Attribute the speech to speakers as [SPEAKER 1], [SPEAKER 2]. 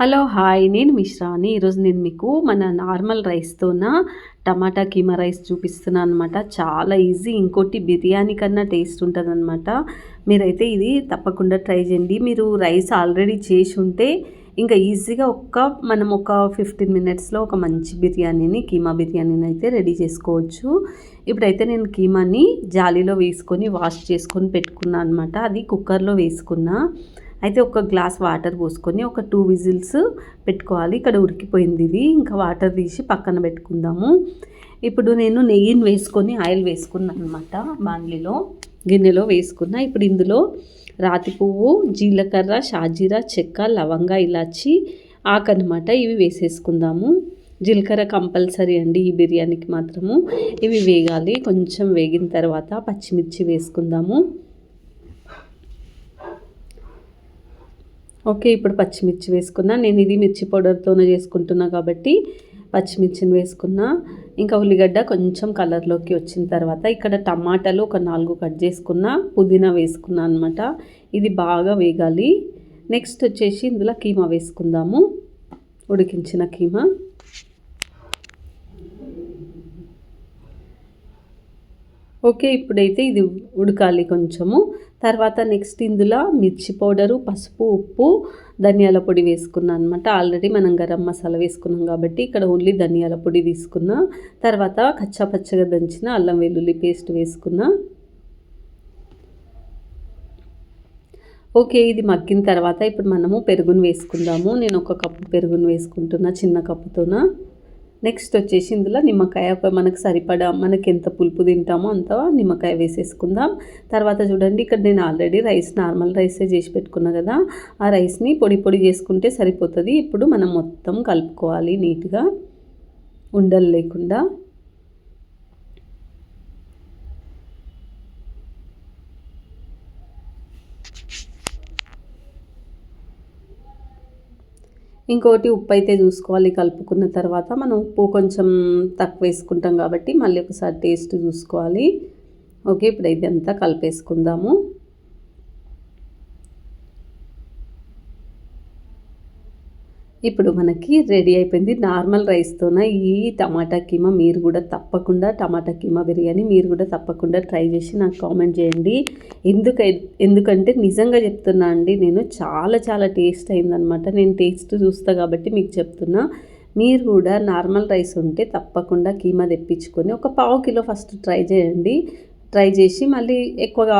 [SPEAKER 1] Hello hi. నేను మిశ్రాని. ఈరోజు నేను మీకు మన నార్మల్ రైస్తోన టమాటా కీమా రైస్ చూపిస్తున్నాను అనమాట చాలా ఈజీ. ఇంకోటి బిర్యానీ కన్నా టేస్ట్ ఉంటుంది అనమాట మీరైతే ఇది తప్పకుండా ట్రై చేయండి. మీరు రైస్ ఆల్రెడీ చేసి ఉంటే ఇంకా ఈజీగా ఒక్క మనం ఒక ఫిఫ్టీన్ మినిట్స్లో ఒక మంచి బిర్యానీని కీమా బిర్యానీని అయితే రెడీ చేసుకోవచ్చు. ఇప్పుడైతే నేను కీమాని జాలీలో వేసుకొని వాష్ చేసుకొని పెట్టుకున్నాను అనమాట అది కుక్కర్లో వేసుకున్నా. అయితే ఒక గ్లాస్ వాటర్ పోసుకొని ఒక టూ విజిల్స్ పెట్టుకోవాలి. ఇక్కడ ఉడికిపోయింది ఇది. ఇంకా వాటర్ తీసి పక్కన పెట్టుకుందాము. ఇప్పుడు నేను నెయ్యిని వేసుకొని ఆయిల్ వేసుకున్నాను అనమాట బాండ్లీలో. గిన్నెలో వేసుకున్నా. ఇప్పుడు ఇందులో రాతి పువ్వు జీలకర్ర షాజీరా చెక్క లవంగా ఇలాచి ఆకనమాట ఇవి వేసేసుకుందాము. జీలకర్ర కంపల్సరీ అండి ఈ బిర్యానీకి మాత్రము. ఇవి వేగాలి. కొంచెం వేగిన తర్వాత పచ్చిమిర్చి వేసుకుందాము. ఓకే ఇప్పుడు పచ్చిమిర్చి వేసుకున్నా. నేను ఇది మిర్చి పౌడర్తోనే చేసుకుంటున్నా కాబట్టి పచ్చిమిర్చిని వేసుకున్నా. ఇంకా ఉల్లిగడ్డ కొంచెం కలర్లోకి వచ్చిన తర్వాత ఇక్కడ టమాటాలు ఒక నాలుగు కట్ చేసుకున్న. పుదీనా వేసుకున్నా అనమాట ఇది బాగా వేగాలి. నెక్స్ట్ వచ్చేసి ఇందులో కీమా వేసుకుందాము. ఉడికించిన కీమా. ఓకే ఇప్పుడైతే ఇది ఉడకాలి కొంచెము. తర్వాత నెక్స్ట్ ఇందులో మిర్చి పౌడరు పసుపు ఉప్పు ధనియాల పొడి వేసుకున్నాను అనమాట ఆల్రెడీ మనం గరం మసాలా వేసుకున్నాం కాబట్టి ఇక్కడ ఓన్లీ ధనియాల పొడి తీసుకున్నా. తర్వాత కచ్చా పచ్చగా దంచిన అల్లం వెల్లుల్లి పేస్ట్ వేసుకున్నా. ఓకే ఇది మగ్గిన తర్వాత ఇప్పుడు మనము పెరుగును వేసుకుందాము. నేను ఒక కప్పు పెరుగును వేసుకుంటున్నా చిన్న కప్పుతోన? నెక్స్ట్ వచ్చేసి ఇందులో నిమ్మకాయ మనకు సరిపడా మనకి ఎంత పులుపు తింటామో అంత నిమ్మకాయ వేసేసుకుందాం. తర్వాత చూడండి ఇక్కడ నేను ఆల్రెడీ రైస్ నార్మల్ రైసే చేసి పెట్టుకున్నా కదా ఆ రైస్ని పొడి పొడి చేసుకుంటే సరిపోతుంది. ఇప్పుడు మనం మొత్తం కలుపుకోవాలి నీట్గా. ఉండలు లేకుండా. ఇంకోటి ఉప్పు అయితే చూసుకోవాలి కలుపుకున్న తర్వాత మనం ఉప్పు కొంచెం తక్కువ వేసుకుంటాం కాబట్టి మళ్ళీ ఒకసారి టేస్ట్ చూసుకోవాలి. ఓకే ఇప్పుడు ఇదంతా అంతా కలిపేసుకుందాము. ఇప్పుడు మనకి రెడీ అయిపోయింది. నార్మల్ రైస్తోన ఈ టమాటా కీమా మీరు కూడా తప్పకుండా టమాటా కీమా బిర్యానీ మీరు కూడా తప్పకుండా ట్రై చేసి నాకు కామెంట్ చేయండి. ఎందుక ఎందుకంటే నిజంగా చెప్తున్నా అండి నేను చాలా చాలా టేస్ట్ అయిందనమాట నేను టేస్ట్ చూస్తా కాబట్టి మీకు చెప్తున్నా. మీరు కూడా నార్మల్ రైస్ ఉంటే తప్పకుండా కీమా తెప్పించుకొని ఒక పావు కిలో ఫస్ట్ ట్రై చేయండి. ట్రై చేసి మళ్ళీ ఎక్కువగా